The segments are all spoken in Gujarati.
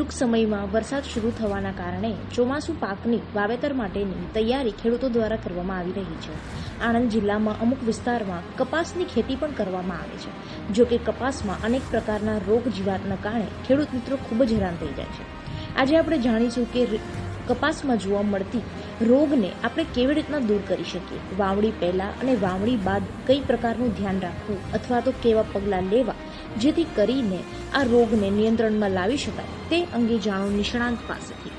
ટૂંક સમયમાં વરસાદ શરૂ થવાના કારણે ચોમાસુ પાકની વાવેતર માટેની તૈયારી ખેડૂતો દ્વારા કરવામાં આવી રહી છે. આણંદ જિલ્લામાં અમુક વિસ્તારમાં કપાસની ખેતી પણ કરવામાં આવે છે. જો કે કપાસમાં અનેક પ્રકારના રોગ જીવાતના કારણે ખેડૂત મિત્રો ખૂબ જ હેરાન થઈ જાય છે. આજે આપણે જાણીશું કે કપાસમાં જોવા મળતી રોગને આપણે કેવી રીતના દૂર કરી શકીએ? વાવણી પહેલાં અને વાવણી બાદ કઈ પ્રકારનું ધ્યાન રાખવું અથવા તો કેવા પગલાં લેવા જેથી કરીને આ રોગને નિયંત્રણમાં લાવી શકાય તે અંગે જાણો નિષ્ણાંત પાસેથી.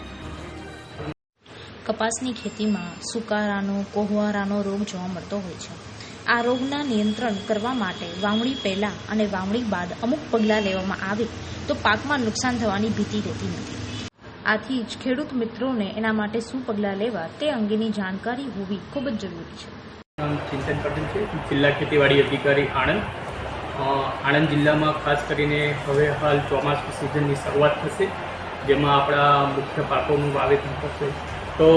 કપાસની ખેતીમાં સુકારાનો, કોહવારાનો રોગ જોવા મળતો હોય છે. આ રોગના નિયંત્રણ કરવા માટે વાવણી પહેલા અને વાવણી બાદ અમુક પગલાં લેવામાં આવે તો પાકમાં નુકસાન થવાની ભીતિ રહેતી નથી. આથી જ ખેડૂત મિત્રોને એના માટે શું પગલાં લેવા તે અંગેની જાણકારી હોવી ખૂબ જ જરૂરી છે. ચિંતન પટેલ છે. જિલ્લા ખેતીવાડી અધિકારી આણંદ આણંદ જિલ્લામાં ખાસ કરીને હવે હાલ ચોમાસું સિઝનની શરૂઆત થશે, જેમાં આપણા મુખ્ય પાકોનું વાવેતર થશે. તો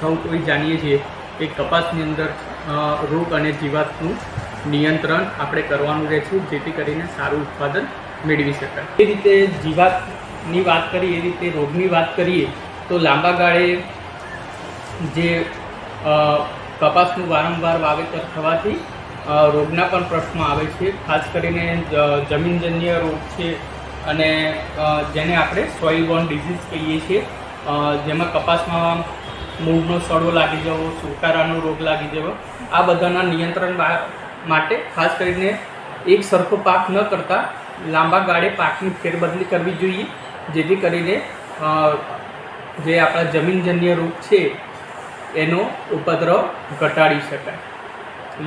સૌ કોઈ જાણીએ છીએ કે કપાસની અંદર રોગ અને જીવાતનું નિયંત્રણ આપણે કરવાનું રહેશું જેથી કરીને સારું ઉત્પાદન મેળવી શકાય. એ રીતે જીવાતની વાત કરીએ, એ રીતે રોગની વાત કરીએ, તો લાંબા ગાળે જે કપાસનું વારંવાર વાવેતર થવાથી રોગના પણ પ્રશ્નો આવે છે. ખાસ કરીને જમીનજન્ય રોગ છે અને જેને આપણે સોઇલ બોર્ન ડિઝીઝ કહીએ છીએ. જેમાં કપાસમાં મૂળનો સડો લાગી જવો, સુકારાનો રોગ લાગી જવો, આ બધાના નિયંત્રણ માટે ખાસ કરીને એક સરખો પાક ન કરતાં લાંબા ગાળે પાકની ફેરબદલી કરવી જોઈએ. જેથી કરીને જે આપણા જમીનજન્ય રોગ છે, એનો ઉપદ્રવ ઘટાડી શકાય.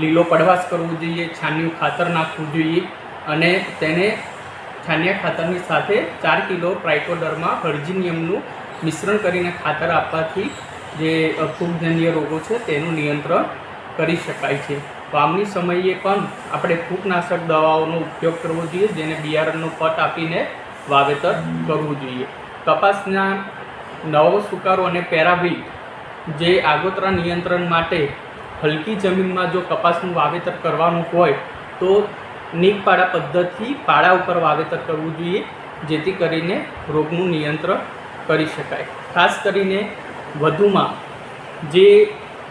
લીલો પડવાશ કરવો જોઈએ છાનિયું ખાતર નાખવું જોઈએ અને તેને છાનિયા ખાતરની સાથે ચાર કિલો ટ્રાઇકોડર્મા વર્જિનિયમનું મિશ્રણ કરીને ખાતર આપવાથી જે ફૂગજન્ય રોગો છે તેનું નિયંત્રણ કરી શકાય છે. વાવણી સમયે પણ આપણે ફૂગનાશક દવાઓનો ઉપયોગ કરવો જોઈએ, જેને બિયારણનો પટ આપીને વાવેતર કરવું જોઈએ. કપાસના નવો સુકારો અને પેરાવીલ જે આગોતરા નિયંત્રણ માટે હલકી જમીનમાં જો કપાસનું વાવેતર કરવાનું હોય, તો નીક પાડા પદ્ધતિ પાડા ઉપર વાવેતર કરવું જોઈએ, જેથી કરીને રોગનું નિયંત્રણ કરી શકાય. ખાસ કરીને વધુમાં જે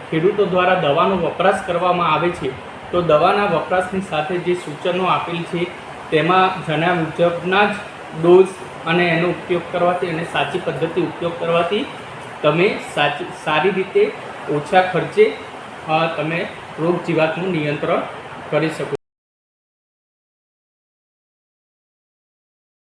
ખેડૂતો દ્વારા દવાનો વપરાશ કરવામાં આવે છે, તો દવાના વપરાશની સાથે જે સૂચનો આપેલ છે, તેમાં જણાવ્યા મુજબના જ ડોઝ અને એનો ઉપયોગ કરવાથી અને સાચી પદ્ધતિ ઉપયોગ કરવાથી તમે સાચી, સારી રીતે ઓછા ખર્ચે તમે રોગ જીવાતનું નિયંત્રણ કરી શકો